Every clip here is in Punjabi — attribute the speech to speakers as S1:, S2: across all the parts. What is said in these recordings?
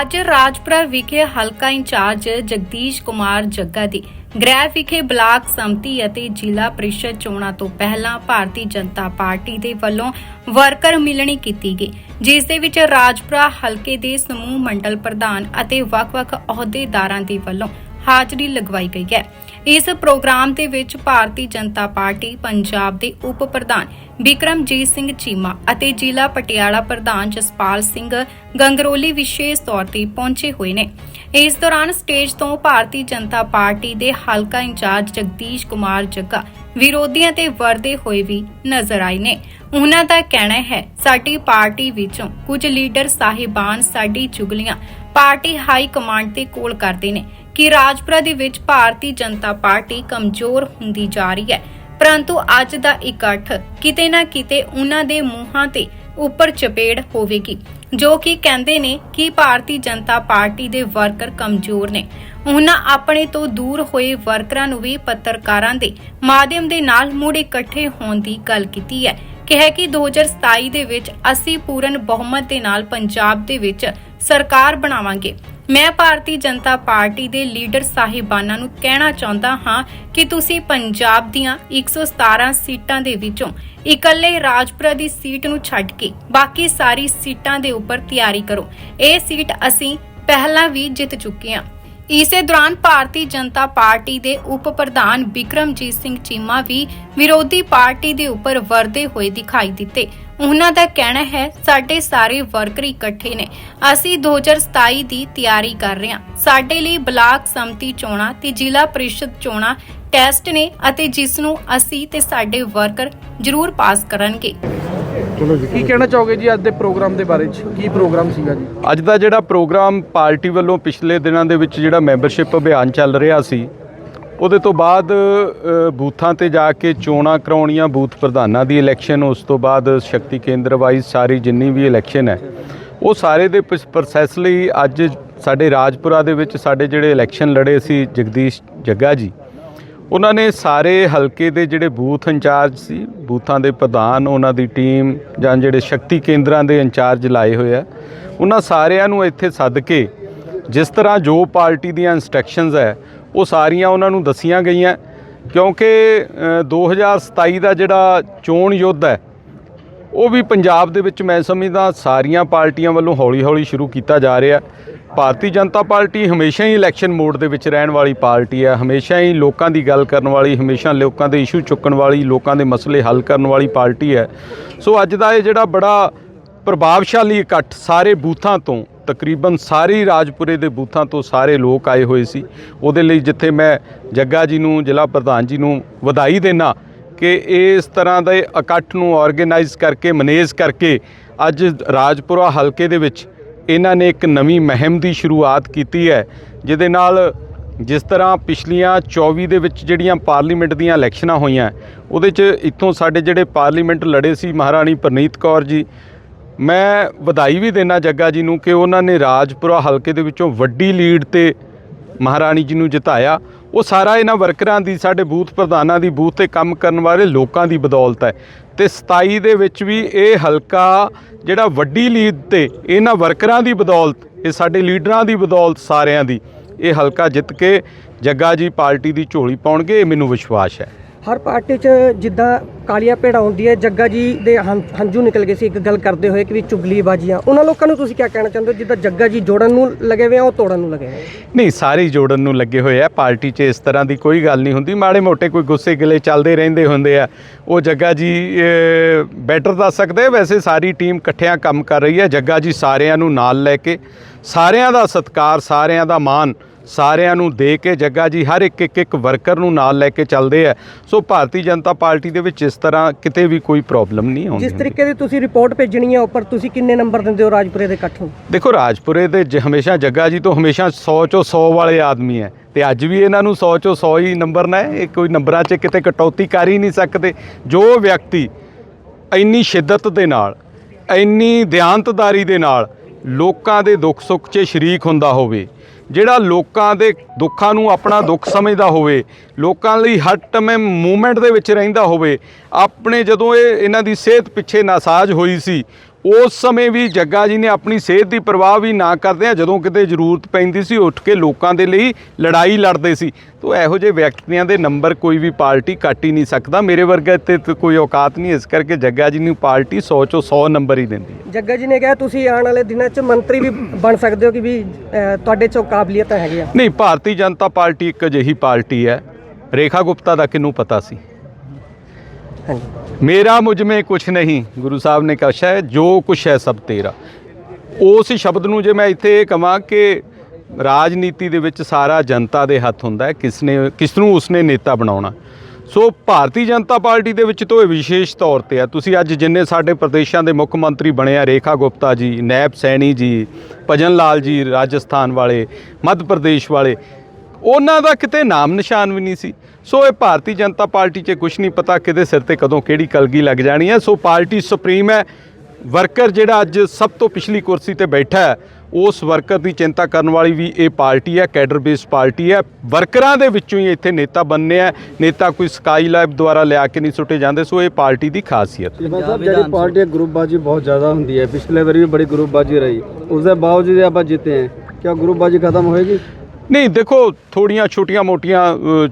S1: ਅੱਜ ਰਾਜਪੁਰਾ ਵਿਖੇ ਹਲਕਾ ਇੰਚਾਰਜ ਜਗਦੀਸ਼ ਕੁਮਾਰ ਜੱਗਾ ਦੀ ਗ੍ਰਹਿ ਵਿਖੇ ਬਲਾਕ ਸੰਮਤੀ ਅਤੇ ਜ਼ਿਲ੍ਹਾ ਪ੍ਰੀਸ਼ਦ ਚੋਣਾਂ ਤੋਂ ਪਹਿਲਾਂ ਭਾਰਤੀ ਜਨਤਾ ਪਾਰਟੀ ਦੇ ਵੱਲੋਂ ਵਰਕਰ ਮਿਲਣੀ ਕੀਤੀ ਗਈ, ਜਿਸ ਦੇ ਵਿੱਚ ਰਾਜਪੁਰਾ ਹਲਕੇ ਦੇ ਸਮੂਹ ਮੰਡਲ ਪ੍ਰਧਾਨ ਅਤੇ ਵੱਖ-ਵੱਖ ਅਹੁਦੇਦਾਰਾਂ ਦੇ ਵੱਲੋਂ ਹਾਜ਼ਰੀ ਲਗਵਾਈ ਗਈ ਹੈ। ਇਸ ਪ੍ਰੋਗਰਾਮ ਦੇ ਵਿੱਚ ਭਾਰਤੀ ਜਨਤਾ ਪਾਰਟੀ, ਪੰਜਾਬ ਦੇ ਉਪ ਪ੍ਰਧਾਨ ਵਿਕਰਮਜੀਤ ਸਿੰਘ ਚੀਮਾ ਅਤੇ ਜ਼ਿਲ੍ਹਾ ਪਟਿਆਲਾ ਪ੍ਰਧਾਨ ਜਸਪਾਲ ਸਿੰਘ ਗੰਗਰੋਲੀ ਵਿਸ਼ੇਸ਼ ਤੌਰ ਤੇ ਪਹੁੰਚੇ ਹੋਏ ਨੇ। ਇਸ ਦੌਰਾਨ ਸਟੇਜ ਤੋਂ ਭਾਰਤੀ ਜਨਤਾ ਪਾਰਟੀ ਦੇ ਹਲਕਾ ਇੰਚਾਰਜ ਜਗਦੀਸ਼ ਕੁਮਾਰ ਜੱਗਾ ਵਿਰੋਧੀਆਂ ਤੇ ਵਰਦੇ ਹੋਏ ਵੀ ਨਜ਼ਰ ਆਏ ਨੇ। ਉਹਨਾਂ ਦਾ ਕਹਿਣਾ ਹੈ, ਸਾਡੀ ਪਾਰਟੀ ਵਿੱਚੋਂ ਕੁਝ ਲੀਡਰ ਸਾਹਿਬਾਨ ਸਾਡੀ ਚੁਗਲੀਆਂ ਪਾਰਟੀ ਹਾਈ ਕਮਾਂਡ ਦੇ ਕੋਲ ਕਰਦੇ ਨੇ। ਕਿ ਰਾਜਪੁਰਾ ਦੇ ਵਿੱਚ ਭਾਰਤੀ ਜਨਤਾ ਪਾਰਟੀ ਕਮਜ਼ੋਰ ਹੁੰਦੀ ਜਾ ਰਹੀ ਹੈ। ਪਰੰਤੂ ਅੱਜ ਦਾ ਇਕੱਠ ਕਿਤੇ ਨਾ ਕਿਤੇ ਉਹਨਾਂ ਦੇ ਮੂੰਹਾਂ ਤੇ ਉੱਪਰ ਚਪੇੜ ਹੋਵੇਗੀ, ਜੋ ਕਿ ਕਹਿੰਦੇ ਨੇ ਕਿ ਭਾਰਤੀ ਜਨਤਾ ਪਾਰਟੀ ਦੇ ਵਰਕਰ ਕਮਜ਼ੋਰ ਨੇ। ਉਹਨਾਂ ਆਪਣੇ ਤੋਂ ਦੂਰ ਹੋਏ ਵਰਕਰਾਂ ਨੂੰ ਵੀ ਪੱਤਰਕਾਰਾਂ ਦੇ ਮਾਧਿਅਮ ਦੇ ਨਾਲ ਮੁੜ ਇਕੱਠੇ ਹੋਣ ਦੀ ਗੱਲ ਕੀਤੀ ਹੈ। ਕਿਹਾ ਕਿ 2027 ਦੇ ਵਿੱਚ ਅਸੀਂ ਪੂਰਨ ਬਹੁਮਤ ਦੇ ਨਾਲ ਪੰਜਾਬ ਦੇ ਵਿੱਚ ਸਰਕਾਰ ਬਣਾਵਾਂਗੇ। ਮੈਂ ਭਾਰਤੀ ਜਨਤਾ ਪਾਰਟੀ ਦੇ ਲੀਡਰ ਸਾਹਿਬਾਨਾਂ ਨੂੰ ਕਹਿਣਾ ਚਾਹੁੰਦਾ ਹਾਂ ਕਿ ਤੁਸੀਂ ਪੰਜਾਬ ਦੀਆਂ 117 ਸੀਟਾਂ ਦੇ ਵਿੱਚੋਂ ਇਕੱਲੇ ਰਾਜਪੁਰਾ ਦੀ ਸੀਟ ਨੂੰ ਛੱਡ ਕੇ ਬਾਕੀ ਸਾਰੀ ਸੀਟਾਂ ਦੇ ਉੱਪਰ ਤਿਆਰੀ ਕਰੋ। ਇਹ ਸੀਟ ਅਸੀਂ ਪਹਿਲਾਂ ਵੀ ਜਿੱਤ ਚੁੱਕੇ ਹਾਂ। ਇਸੇ ਦੌਰਾਨ ਭਾਰਤੀ ਜਨਤਾ ਪਾਰਟੀ ਦੇ ਉਪ ਪ੍ਰਧਾਨ ਵਿਕਰਮਜੀਤ ਸਿੰਘ ਚੀਮਾ ਵੀ ਵਿਰੋਧੀ ਪਾਰਟੀ ਦੇ ਉੱਪਰ ਵਰਦੇ ਹੋਏ ਦਿਖਾਈ ਦਿੱਤੇ। ਉਹਨਾਂ ਦਾ ਕਹਿਣਾ ਹੈ ਸਾਡੇ ਸਾਰੇ ਵਰਕਰ ਇਕੱਠੇ ਨੇ। ਅਸੀਂ 2027 ਦੀ ਤਿਆਰੀ ਕਰ ਰਹੇ ਹਾਂ। ਸਾਡੇ ਲਈ ਬਲਾਕ ਸੰਮਤੀ ਚੋਣਾਂ ਤੇ ਜ਼ਿਲ੍ਹਾ ਪ੍ਰੀਸ਼ਦ ਚੋਣਾਂ ਟੈਸਟ ਨੇ ਅਤੇ ਜਿਸ ਨੂੰ ਅਸੀਂ ਤੇ ਸਾਡੇ ਵਰਕਰ ਜ਼ਰੂਰ ਪਾਸ ਕਰਨਗੇ।
S2: ਕੀ ਕਹਿਣਾ ਚਾਹੋਗੇ ਜੀ ਅੱਜ ਦੇ ਪ੍ਰੋਗਰਾਮ ਦੇ ਬਾਰੇ ਚ? ਕੀ ਪ੍ਰੋਗਰਾਮ ਸੀਗਾ ਜੀ?
S3: ਅੱਜ ਦਾ ਜਿਹੜਾ ਪ੍ਰੋਗਰਾਮ ਪਾਰਟੀ ਵੱਲੋਂ ਪਿਛਲੇ ਦਿਨਾਂ ਦੇ ਵਿੱਚ ਜਿਹੜਾ ਮੈਂਬਰਸ਼ਿਪ ਅਭਿਆਨ ਚੱਲ ਰਿਹਾ ਸੀ ਉਹਦੇ ਤੋਂ ਬਾਅਦ ਬੂਥਾਂ ਤੇ ਜਾ ਕੇ ਚੋਣਾਂ ਕਰਾਉਣੀਆਂ, ਬੂਥ ਪ੍ਰਧਾਨਾਂ ਦੀ ਇਲੈਕਸ਼ਨ ਉਸ ਤੋਂ ਬਾਅਦ ਸ਼ਕਤੀ ਕੇਂਦਰ ਵਾਈਜ਼ ਸਾਰੀ ਜਿੰਨੀ ਵੀ ਇਲੈਕਸ਼ਨ ਹੈ, ਉਹ ਸਾਰੇ ਦੇ ਪ੍ਰੋਸੈਸ ਲਈ ਅੱਜ ਸਾਡੇ ਰਾਜਪੁਰਾ ਦੇ ਵਿੱਚ ਸਾਡੇ ਜਿਹੜੇ ਇਲੈਕਸ਼ਨ ਲੜੇ ਸੀ ਜਗਦੀਸ਼ ਜੱਗਾ ਜੀ, ਉਹਨਾਂ ਨੇ ਸਾਰੇ ਹਲਕੇ ਦੇ ਜਿਹੜੇ ਬੂਥ ਇੰਚਾਰਜ ਸੀ, ਬੂਥਾਂ ਦੇ ਪ੍ਰਧਾਨ, ਉਹਨਾਂ ਦੀ ਟੀਮ ਜਾਂ ਜਿਹੜੇ ਸ਼ਕਤੀ ਕੇਂਦਰਾਂ ਦੇ ਇੰਚਾਰਜ ਲਾਏ ਹੋਏ ਆ, ਉਹਨਾਂ ਸਾਰਿਆਂ ਨੂੰ ਇੱਥੇ ਸੱਦ ਕੇ ਜਿਸ ਤਰ੍ਹਾਂ ਜੋ ਪਾਰਟੀ ਦੀਆਂ ਇਨਸਟਰਕਸ਼ਨਸ ਹੈ ਉਹ ਸਾਰੀਆਂ ਉਹਨਾਂ ਨੂੰ ਦੱਸੀਆਂ ਗਈਆਂ ਕਿਉਂਕਿ ਅ, 2027 ਦਾ ਜਿਹੜਾ ਚੋਣ ਯੁੱਧ ਹੈ ਉਹ ਵੀ ਪੰਜਾਬ ਦੇ ਵਿੱਚ ਮੈਂ ਸਮਝਦਾ ਸਾਰੀਆਂ ਪਾਰਟੀਆਂ ਵੱਲੋਂ ਹੌਲੀ-ਹੌਲੀ ਸ਼ੁਰੂ ਕੀਤਾ ਜਾ ਰਿਹਾ। ਭਾਰਤੀ ਜਨਤਾ ਪਾਰਟੀ ਹਮੇਸ਼ਾ ਹੀ ਇਲੈਕਸ਼ਨ ਮੋਡ ਦੇ ਵਿੱਚ ਰਹਿਣ ਵਾਲੀ ਪਾਰਟੀ ਹੈ ਹਮੇਸ਼ਾ ਹੀ ਲੋਕਾਂ ਦੀ ਗੱਲ ਕਰਨ ਵਾਲੀ ਹਮੇਸ਼ਾ ਲੋਕਾਂ ਦੇ ਇਸ਼ੂ ਚੁੱਕਣ ਵਾਲੀ ਲੋਕਾਂ ਦੇ ਮਸਲੇ ਹੱਲ ਕਰਨ ਵਾਲੀ ਪਾਰਟੀ ਹੈ। ਸੋ ਅੱਜ ਦਾ ਇਹ ਜਿਹੜਾ ਬੜਾ ਪ੍ਰਭਾਵਸ਼ਾਲੀ ਇਕੱਠ ਸਾਰੇ ਬੂਥਾਂ ਤੋਂ, ਤਕਰੀਬਨ ਸਾਰੇ ਰਾਜਪੁਰੇ ਦੇ ਬੂਥਾਂ ਤੋਂ ਸਾਰੇ ਲੋਕ ਆਏ ਹੋਏ ਸੀ। ਉਹਦੇ ਲਈ ਜਿੱਥੇ ਮੈਂ ਜੱਗਾ ਜੀ ਨੂੰ, ਜ਼ਿਲ੍ਹਾ ਪ੍ਰਧਾਨ ਜੀ ਨੂੰ ਵਧਾਈ ਦੇਣਾ ਕਿ ਇਸ ਤਰ੍ਹਾਂ ਦੇ ਇਕੱਠ ਨੂੰ ਆਰਗੇਨਾਈਜ਼ ਕਰਕੇ ਮੈਨੇਜ ਕਰਕੇ ਅੱਜ ਰਾਜਪੁਰਾ ਹਲਕੇ ਦੇ ਵਿੱਚ ਇਹਨਾਂ ਨੇ ਇੱਕ ਨਵੀਂ ਮੁਹਿੰਮ ਦੀ ਸ਼ੁਰੂਆਤ ਕੀਤੀ ਹੈ, ਜਿਹਦੇ ਨਾਲ ਜਿਸ ਤਰ੍ਹਾਂ ਪਿਛਲੀਆਂ 24 ਦੇ ਵਿੱਚ ਜਿਹੜੀਆਂ ਪਾਰਲੀਮੈਂਟ ਦੀਆਂ ਇਲੈਕਸ਼ਨਾਂ ਹੋਈਆਂ, ਉਹਦੇ 'ਚ ਇੱਥੋਂ ਸਾਡੇ ਜਿਹੜੇ ਪਾਰਲੀਮੈਂਟ ਲੜੇ ਸੀ ਮਹਾਰਾਣੀ ਪ੍ਰਨੀਤ ਕੌਰ ਜੀ ਮੈਂ ਵਧਾਈ ਵੀ ਦੇਣਾ ਜੱਗਾ ਜੀ ਨੂੰ ਕਿ ਉਹਨਾਂ ਨੇ ਰਾਜਪੁਰਾ ਹਲਕੇ ਦੇ ਵਿੱਚੋਂ ਵੱਡੀ ਲੀਡ ਤੇ ਮਹਾਰਾਣੀ ਜੀ ਨੂੰ ਜਿਤਾਇਆ। ਉਹ ਸਾਰਾ ਇਹਨਾਂ ਵਰਕਰਾਂ ਦੀ, ਸਾਡੇ ਬੂਥ ਪ੍ਰਧਾਨਾਂ ਦੀ, ਬੂਥ ਤੇ ਕੰਮ ਕਰਨ ਵਾਲੇ ਲੋਕਾਂ ਦੀ ਬਦੌਲਤ ਹੈ। ਤੇ 27 ਦੇ ਵਿੱਚ ਵੀ ਇਹ ਹਲਕਾ ਜਿਹੜਾ ਵੱਡੀ ਲੀਡ ਤੇ ਇਹਨਾਂ ਵਰਕਰਾਂ ਦੀ ਬਦੌਲਤ, ਇਹ ਸਾਡੇ ਲੀਡਰਾਂ ਦੀ ਬਦੌਲਤ ਸਾਰਿਆਂ ਦੀ ਇਹ ਹਲਕਾ ਜਿੱਤ ਕੇ ਜੱਗਾ ਜੀ ਪਾਰਟੀ ਦੀ ਝੋਲੀ ਪਾਉਣਗੇ, ਇਹ ਮੈਨੂੰ ਵਿਸ਼ਵਾਸ ਹੈ।
S4: ਹਰ ਪਾਰਟੀ 'ਚ ਜਿੱਦਾਂ ਕਾਲੀਆਂ ਭੇੜਾ ਹੁੰਦੀ ਹੈ, ਜੱਗਾ ਜੀ ਦੇ ਹੰ- ਹੰਝੂ ਨਿਕਲ ਗਏ ਸੀ ਇੱਕ ਗੱਲ ਕਰਦੇ ਹੋਏ ਕਿ ਵੀ ਚੁਗਲੀ ਬਾਜੀਆਂ ਉਹਨਾਂ ਲੋਕਾਂ ਨੂੰ ਤੁਸੀਂ ਕੀ ਕਹਿਣਾ ਚਾਹੁੰਦੇ ਹੋ? ਜਿੱਦਾਂ ਜੱਗਾ ਜੀ ਜੋੜਨ ਨੂੰ ਲੱਗੇ ਹੋਏ ਆ, ਉਹ ਤੋੜਨ ਨੂੰ ਲੱਗੇ ਹੋਏ
S3: ਨਹੀਂ, ਸਾਰੇ ਜੋੜਨ ਨੂੰ ਲੱਗੇ ਹੋਏ ਆ। ਪਾਰਟੀ 'ਚ ਇਸ ਤਰ੍ਹਾਂ ਦੀ ਕੋਈ ਗੱਲ ਨਹੀਂ ਹੁੰਦੀ। ਮਾੜੇ ਮੋਟੇ ਕੋਈ ਗੁੱਸੇ ਗਿਲੇ ਚੱਲਦੇ ਰਹਿੰਦੇ ਹੁੰਦੇ ਆ। ਉਹ ਜੱਗਾ ਜੀ ਬੈਟਰ ਦੱਸ ਸਕਦੇ ਵੈਸੇ ਸਾਰੀ ਟੀਮ ਇਕੱਠਿਆਂ ਕੰਮ ਕਰ ਰਹੀ ਹੈ। ਜੱਗਾ ਜੀ ਸਾਰਿਆਂ ਨੂੰ ਨਾਲ ਲੈ ਕੇ, ਸਾਰਿਆਂ ਦਾ ਸਤਿਕਾਰ, ਸਾਰਿਆਂ ਦਾ ਮਾਣ ਸਾਰਿਆਂ ਨੂੰ ਦੇ ਕੇ ਜੱਗਾ ਜੀ ਹਰ ਇੱਕ ਇੱਕ ਇੱਕ ਵਰਕਰ ਨੂੰ ਨਾਲ ਲੈ ਕੇ ਚੱਲਦੇ ਆ। ਸੋ ਭਾਰਤੀ ਜਨਤਾ ਪਾਰਟੀ ਦੇ ਵਿੱਚ ਇਸ ਤਰ੍ਹਾਂ ਕਿਤੇ ਵੀ ਕੋਈ ਪ੍ਰੋਬਲਮ ਨਹੀਂ ਆਉਂਦੀ
S4: ਜਿਸ ਤਰੀਕੇ ਦੀ ਤੁਸੀਂ ਰਿਪੋਰਟ ਭੇਜਣੀ ਹੈ ਉੱਪਰ ਤੁਸੀਂ ਕਿੰਨੇ ਨੰਬਰ ਦਿੰਦੇ ਹੋ ਰਾਜਪੁਰੇ ਦੇ ਇਕੱਠ ਨੂੰ
S3: ਦੇਖੋ ਰਾਜਪੁਰੇ ਦੇ ਜ- ਹਮੇਸ਼ਾ ਜੱਗਾ ਜੀ ਤੋਂ ਹਮੇਸ਼ਾ 100 ਚੋਂ 100 ਵਾਲੇ ਆਦਮੀ ਹੈ ਤੇ ਅੱਜ ਵੀ ਇਹਨਾਂ ਨੂੰ 100 ਚੋਂ 100 ਹੀ ਨੰਬਰ ਨੇ ਇਹ ਕੋਈ ਨੰਬਰਾਂ 'ਚ ਕਿਤੇ ਕਟੌਤੀ ਕਰ ਹੀ ਨਹੀਂ ਸਕਦੇ। ਜੋ ਵਿਅਕਤੀ ਇੰਨੀ ਸ਼ਿੱਦਤ ਦੇ ਨਾਲ ਇੰਨੀ ਦਿਆਨਤਦਾਰੀ ਦੇ ਨਾਲ ਲੋਕਾਂ ਦੇ ਦੁੱਖ ਸੁੱਖ 'ਚ ਸ਼ਰੀਕ ਹੁੰਦਾ ਹੋਵੇ ਜਿਹੜਾ ਲੋਕਾਂ ਦੇ ਦੁੱਖਾਂ ਨੂੰ ਆਪਣਾ ਦੁੱਖ ਸਮਝਦਾ ਹੋਵੇ, ਲੋਕਾਂ ਲਈ ਹਰ ਟਾਈਮ ਮੂਵਮੈਂਟ ਦੇ ਵਿੱਚ ਰਹਿੰਦਾ ਹੋਵੇ, ਆਪਣੇ ਜਦੋਂ ਇਹ ਇਹਨਾਂ ਦੀ ਸਿਹਤ ਪਿੱਛੇ ਨਾਸਾਜ਼ ਹੋਈ ਸੀ ਉਸ ਸਮੇਂ ਵੀ ਜੱਗਾ ਜੀ ਨੇ ਆਪਣੀ ਸਿਹਤ ਦੀ ਪਰਵਾਹ ਵੀ ਨਾ ਕਰਦੇ ਆ ਜਦੋਂ ਕਿਤੇ ਜ਼ਰੂਰਤ ਪੈਂਦੀ ਸੀ ਉੱਠ ਕੇ ਲੋਕਾਂ ਦੇ ਲਈ ਲੜਾਈ ਲੜਦੇ ਸੀ। ਤੋ ਇਹੋ ਜਿਹੇ ਵਿਅਕਤੀਆਂ ਦੇ ਨੰਬਰ ਕੋਈ ਵੀ ਪਾਰਟੀ ਕੱਟ ਹੀ ਨਹੀਂ ਸਕਦਾ। ਮੇਰੇ ਵਰਗਾ ਤੇ ਤੇ ਕੋਈ ਔਕਾਤ ਨਹੀਂ ਇਸ ਕਰਕੇ ਜੱਗਾ ਜੀ ਨੂੰ ਪਾਰਟੀ 100 ਚੋਂ 100 ਨੰਬਰ ਹੀ ਦਿੰਦੀ ਹੈ।
S4: ਜੱਗਾ ਜੀ ਨੇ ਕਿਹਾ ਤੁਸੀਂ ਆਉਣ ਵਾਲੇ ਦਿਨਾਂ 'ਚ ਮੰਤਰੀ ਵੀ ਬਣ ਸਕਦੇ ਹੋ ਕਿ ਵੀ ਤੁਹਾਡੇ 'ਚੋਂ ਕਾਬਲੀਅਤ ਹੈਗੀ ਆ
S3: ਨਹੀਂ ਭਾਰਤੀ ਜਨਤਾ ਪਾਰਟੀ ਇੱਕ ਅਜਿਹੀ ਪਾਰਟੀ ਹੈ। ਰੇਖਾ ਗੁਪਤਾ ਦਾ ਕਿਹਨੂੰ ਪਤਾ ਸੀ? ਮੇਰਾ ਮੁਝ में ਕੁਛ ਨਹੀਂ, ਗੁਰੂ ਸਾਹਿਬ ਨੇ ਕਹਾ ਹੈ ਜੋ ਕੁਛ ਹੈ ਸਭ ਤੇਰਾ। ਉਸ ਸ਼ਬਦ ਨੂੰ ਜੇ ਮੈਂ ਇੱਥੇ ਇਹ ਕਹਾਂ ਕਿ ਰਾਜਨੀਤੀ ਦੇ ਵਿੱਚ ਸਾਰਾ ਜਨਤਾ ਦੇ ਹੱਥ ਹੁੰਦਾ ਹੈ ਕਿਸ ਨੇ ਕਿਸ ਨੂੰ ਉਸਨੇ ਨੇਤਾ ਬਣਾਉਣਾ। ਸੋ ਭਾਰਤੀ ਜਨਤਾ ਪਾਰਟੀ ਦੇ ਵਿੱਚ ਤੋਂ ਇਹ ਵਿਸ਼ੇਸ਼ ਤੌਰ ਤੇ ਆ ਤੁਸੀਂ ਅੱਜ ਜਿੰਨੇ ਸਾਡੇ ਪ੍ਰਦੇਸ਼ਾਂ ਦੇ ਮੁੱਖ ਮੰਤਰੀ ਬਣੇ ਆ, ਰੇਖਾ ਗੁਪਤਾ ਜੀ, ਨੈਬ ਸੈਣੀ ਜੀ, ਭਜਨ ਲਾਲ ਜੀ, ਰਾਜਸਥਾਨ ਵਾਲੇ, ਮੱਧ ਪ੍ਰਦੇਸ਼ ਵਾਲੇ, ਉਹਨਾਂ ਦਾ ਕਿਤੇ ਨਾਮ ਨਿਸ਼ਾਨ ਵੀ ਨਹੀਂ ਸੀ। ਸੋ ਇਹ ਭਾਰਤੀ ਜਨਤਾ ਪਾਰਟੀ 'ਚ ਕੁਝ ਨਹੀਂ ਪਤਾ ਕਿਹਦੇ ਸਿਰ ਤੇ ਕਦੋਂ ਕਿਹੜੀ ਕਲਗੀ ਲੱਗ ਜਾਣੀ ਹੈ। ਸੋ ਪਾਰਟੀ ਸੁਪਰੀਮ ਹੈ। ਵਰਕਰ ਜਿਹੜਾ ਅੱਜ ਸਭ ਤੋਂ ਪਿਛਲੀ ਕੁਰਸੀ ਤੇ ਬੈਠਾ ਹੈ, ਉਸ ਵਰਕਰ ਦੀ ਚਿੰਤਾ ਕਰਨ ਵਾਲੀ ਵੀ ਇਹ ਪਾਰਟੀ ਹੈ, ਕੈਡਰ ਬੇਸ ਪਾਰਟੀ ਹੈ। ਵਰਕਰਾਂ ਦੇ ਵਿੱਚੋਂ ਹੀ ਇੱਥੇ ਨੇਤਾ ਬੰਨੇ ਆ ਨੇਤਾ ਕੋਈ ਸਕਾਈ ਲਾਈਵ ਦੁਆਰਾ ਲਿਆ ਕੇ ਨਹੀਂ ਸੁੱਟੇ ਜਾਂਦੇ, ਸੋ ਇਹ ਪਾਰਟੀ ਦੀ ਖਾਸੀਅਤ
S5: ਜਿਹੜੀ ਪਾਰਟੀ ਗਰੁੱਪਬਾਜੀ ਬਹੁਤ ਜ਼ਿਆਦਾ ਹੁੰਦੀ ਹੈ। ਪਿਛਲੇ ਵਾਰੀ ਵੀ ਬੜੀ ਗਰੁੱਪਬਾਜੀ ਰਹੀ। ਉਸ ਦੇ ਬਾਵਜੂਦ ਆਪਾਂ ਜਿੱਤੇ ਹਾਂ। ਕਿਆ ਗਰੁੱਪਬਾਜੀ ਖਤਮ ਹੋਏਗੀ?
S3: ਨਹੀਂ, ਦੇਖੋ, ਥੋੜੀਆਂ ਛੋਟੀਆਂ-ਮੋਟੀਆਂ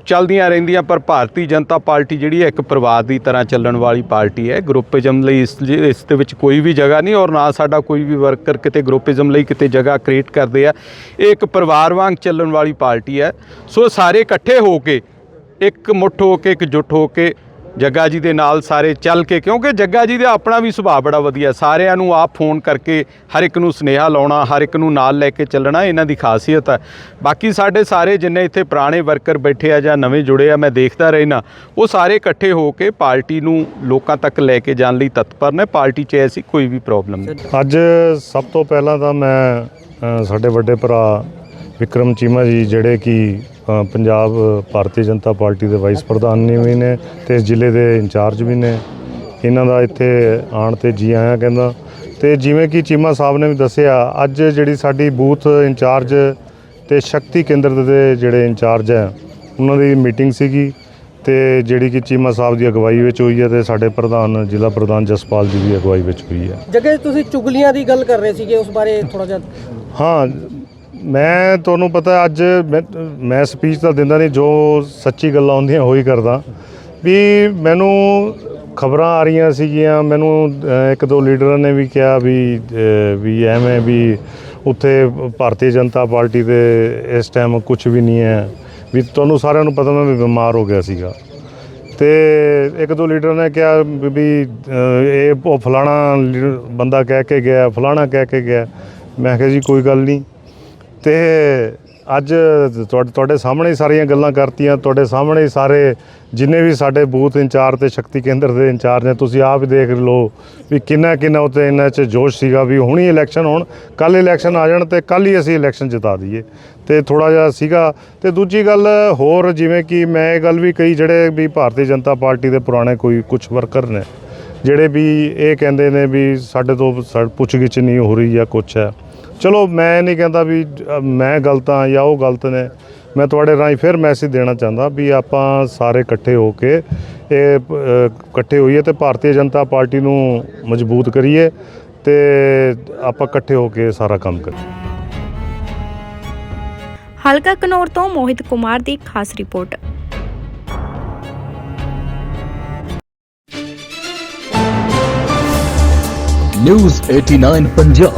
S3: ਚੱਲਦੀਆਂ ਰਹਿੰਦੀਆਂ, ਪਰ ਭਾਰਤੀ ਜਨਤਾ ਪਾਰਟੀ ਜਿਹੜੀ ਹੈ, ਇੱਕ ਪਰਿਵਾਰ ਦੀ ਤਰ੍ਹਾਂ ਚੱਲਣ ਵਾਲੀ ਪਾਰਟੀ ਹੈ। ਗਰੁੱਪਿਜ਼ਮ ਲਈ ਇਸ ਇਸ ਦੇ ਵਿੱਚ ਕੋਈ ਵੀ ਜਗ੍ਹਾ ਨਹੀਂ, ਔਰ ਨਾ ਸਾਡਾ ਕੋਈ ਵੀ ਵਰਕਰ ਕਿਤੇ ਗਰੁੱਪਿਜ਼ਮ ਲਈ ਕਿਤੇ ਜਗ੍ਹਾ ਕ੍ਰੀਏਟ ਕਰਦੇ ਆ। ਇਹ ਇੱਕ ਪਰਿਵਾਰ ਵਾਂਗ ਚੱਲਣ ਵਾਲੀ ਪਾਰਟੀ ਹੈ। ਸੋ ਸਾਰੇ ਇਕੱਠੇ ਹੋ ਕੇ, ਇੱਕ ਮੁੱਠ ਹੋ ਕੇ, ਇੱਕ ਜੁੱਟ ਹੋ ਕੇ ਜੱਗਾ ਜੀ ਦੇ ਨਾਲ ਸਾਰੇ ਚੱਲ ਕੇ, ਕਿਉਂਕਿ ਜੱਗਾ ਜੀ ਦਾ ਆਪਣਾ ਵੀ ਸੁਭਾਅ ਬੜਾ ਵਧੀਆ। ਸਾਰਿਆਂ ਨੂੰ ਆਪ ਫੋਨ ਕਰਕੇ ਹਰ ਇੱਕ ਨੂੰ ਸੁਨੇਹਾ ਲਾਉਣਾ, ਹਰ ਇੱਕ ਨੂੰ ਨਾਲ ਲੈ ਕੇ ਚੱਲਣਾ, ਇਹਨਾਂ ਦੀ ਖਾਸੀਅਤ ਹੈ। ਬਾਕੀ ਸਾਡੇ ਸਾਰੇ ਜਿੰਨੇ ਇੱਥੇ ਪੁਰਾਣੇ ਵਰਕਰ ਬੈਠੇ ਆ ਜਾਂ ਨਵੇਂ ਜੁੜੇ ਆ, ਮੈਂ ਦੇਖਦਾ ਰਹਿਣਾ ਉਹ ਸਾਰੇ ਇਕੱਠੇ ਹੋ ਕੇ ਪਾਰਟੀ ਨੂੰ ਲੋਕਾਂ ਤੱਕ ਲੈ ਕੇ ਜਾਣ ਲਈ ਤਤਪਰ ਨੇ। ਪਾਰਟੀ 'ਚ ਐਸੀ ਕੋਈ ਵੀ ਪ੍ਰੋਬਲਮ ਨਹੀਂ।
S6: ਅੱਜ ਸਭ ਤੋਂ ਪਹਿਲਾਂ ਤਾਂ ਮੈਂ ਸਾਡੇ ਵੱਡੇ ਭਰਾ ਵਿਕਰਮ ਚੀਮਾ ਜੀ, ਜਿਹੜੇ ਕਿ ਪੰਜਾਬ ਭਾਰਤੀ ਜਨਤਾ ਪਾਰਟੀ ਦੇ ਵਾਈਸ ਪ੍ਰਧਾਨ ਵੀ ਨੇ ਤੇ ਇਸ ਜ਼ਿਲ੍ਹੇ ਦੇ ਇੰਚਾਰਜ ਵੀ ਨੇ। ਇਹਨਾਂ ਦਾ ਇੱਥੇ ਆਣ ਤੇ ਜੀ ਆਇਆਂ ਕਹਿੰਦਾ। ਤੇ ਜਿਵੇਂ ਕਿ ਚੀਮਾ ਸਾਹਿਬ ਨੇ ਵੀ ਦੱਸਿਆ ਅੱਜ ਜਿਹੜੀ ਸਾਡੀ ਬੂਥ ਇੰਚਾਰਜ ਤੇ ਸ਼ਕਤੀ ਕੇਂਦਰ ਦੇ ਜਿਹੜੇ ਇੰਚਾਰਜ ਹੈ ਉਹਨਾਂ ਦੀ ਮੀਟਿੰਗ ਸੀਗੀ ਤੇ ਜਿਹੜੀ ਕਿ ਚੀਮਾ ਸਾਹਿਬ ਦੀ ਅਗਵਾਈ ਵਿੱਚ ਹੋਈ ਹੈ ਤੇ ਸਾਡੇ ਪ੍ਰਧਾਨ ਜ਼ਿਲ੍ਹਾ ਪ੍ਰਧਾਨ ਜਸਪਾਲ ਜੀ ਦੀ ਅਗਵਾਈ ਵਿੱਚ ਹੋਈ ਹੈ।
S4: ਜੱਗਾ ਤੁਸੀਂ ਚੁਗਲੀਆਂ ਦੀ ਗੱਲ ਕਰ ਰਹੇ ਸੀਗੇ ਉਸ ਬਾਰੇ ਥੋੜਾ ਜਿਹਾ।
S6: ਹਾਂ ਮੈਂ ਤੁਹਾਨੂੰ ਪਤਾ ਅੱਜ ਮੈਂ- ਮੈਂ ਸਪੀਚ ਤਾਂ ਦਿੰਦਾ ਨਹੀਂ, ਜੋ ਸੱਚੀ ਗੱਲਾਂ ਹੁੰਦੀਆਂ ਉਹੀ ਕਰਦਾ। ਵੀ ਮੈਨੂੰ ਖਬਰਾਂ ਆ ਰਹੀਆਂ ਸੀਗੀਆਂ, ਮੈਨੂੰ ਇੱਕ ਦੋ ਲੀਡਰਾਂ ਨੇ ਵੀ ਕਿਹਾ ਵੀ ਵੀ ਐਵੇਂ ਵੀ ਉੱਥੇ ਭਾਰਤੀ ਜਨਤਾ ਪਾਰਟੀ ਦੇ ਇਸ ਟਾਈਮ ਕੁਝ ਵੀ ਨਹੀਂ ਹੈ। ਵੀ ਤੁਹਾਨੂੰ ਸਾਰਿਆਂ ਨੂੰ ਪਤਾ ਮੈਂ ਵੀ ਬਿਮਾਰ ਹੋ ਗਿਆ ਸੀਗਾ। ਤੇ ਇੱਕ ਦੋ ਲੀਡਰ ਨੇ ਕਿਹਾ ਵੀ- ਇਹ ਉਹ ਫਲਾਣਾ ਲੀਡਰ- ਬੰਦਾ ਕਹਿ ਕੇ ਗਿਆ, ਫਲਾਣਾ ਕਹਿ ਕੇ ਗਿਆ। ਮੈਂ ਕਿਹਾ ਜੀ, ਕੋਈ ਗੱਲ ਨਹੀਂ। ਤੇ ਅੱਜ ਤੁਹਾਡੇ ਤੁਹਾਡੇ ਸਾਹਮਣੇ ਹੀ ਸਾਰੀਆਂ ਗੱਲਾਂ ਕਰਤੀਆਂ, ਤੁਹਾਡੇ ਸਾਹਮਣੇ ਹੀ ਸਾਰੇ ਜਿੰਨੇ ਵੀ ਸਾਡੇ ਬੂਥ ਇੰਚਾਰਜ ਤੇ ਸ਼ਕਤੀ ਕੇਂਦਰ ਦੇ ਇੰਚਾਰਜ ਨੇ, ਤੁਸੀਂ ਆਪ ਹੀ ਦੇਖ ਲਓ ਵੀ ਕਿੰਨਾ ਕਿੰਨਾ ਉੱਤੇ ਇਹਨਾਂ 'ਚ ਜੋਸ਼ ਸੀਗਾ ਵੀ ਹੁਣੀ ਇਲੈਕਸ਼ਨ ਹੋਣ ਕੱਲ ਇਲੈਕਸ਼ਨ ਆ ਜਾਣ ਤੇ ਕੱਲ ਹੀ ਅਸੀਂ ਇਲੈਕਸ਼ਨ ਜਿਤਾ ਦਈਏ। ਤੇ ਥੋੜਾ ਜਿਹਾ ਸੀਗਾ। ਤੇ ਦੂਜੀ ਗੱਲ ਹੋਰ ਜਿਵੇਂ ਕਿ ਮੈਂ ਇਹ ਗੱਲ ਵੀ ਕਹੀ, ਜਿਹੜੇ ਵੀ ਭਾਰਤੀ ਜਨਤਾ ਪਾਰਟੀ ਦੇ ਪੁਰਾਣੇ ਕੋਈ ਕੁਝ ਵਰਕਰ ਨੇ, ਜਿਹੜੇ ਵੀ ਇਹ ਕਹਿੰਦੇ ਨੇ ਵੀ ਸਾਡੇ ਤੋਂ ਪੁੱਛਗਿੱਛ ਨਹੀਂ ਹੋ ਰਹੀ ਜਾਂ ਕੁਛ ਹੈ ਚਲੋ ਮੈਂ ਨਹੀਂ ਕਹਿੰਦਾ ਵੀ ਮੈਂ ਗਲਤ ਹਾਂ ਜਾਂ ਉਹ ਗਲਤ ਨੇ। ਮੈਂ ਤੁਹਾਡੇ ਰਾਹੀਂ ਫਿਰ ਮੈਸੇਜ ਦੇਣਾ ਚਾਹੁੰਦਾ ਵੀ ਆਪਾਂ ਸਾਰੇ ਇਕੱਠੇ ਹੋ ਕੇ ਇਹ ਇਕੱਠੇ ਹੋਈਏ ਤੇ ਭਾਰਤੀ ਜਨਤਾ ਪਾਰਟੀ ਨੂੰ ਮਜ਼ਬੂਤ ਕਰੀਏ ਤੇ ਆਪਾਂ ਇਕੱਠੇ ਹੋ ਕੇ ਸਾਰਾ ਕੰਮ ਕਰੀਏ।
S7: ਹਲਕਾ ਕਨੌਰ ਤੋਂ ਮੋਹਿਤ ਕੁਮਾਰ ਦੀ ਖਾਸ ਰਿਪੋਰਟ।
S8: ਨਿਊਜ਼ 89 ਪੰਜਾਬ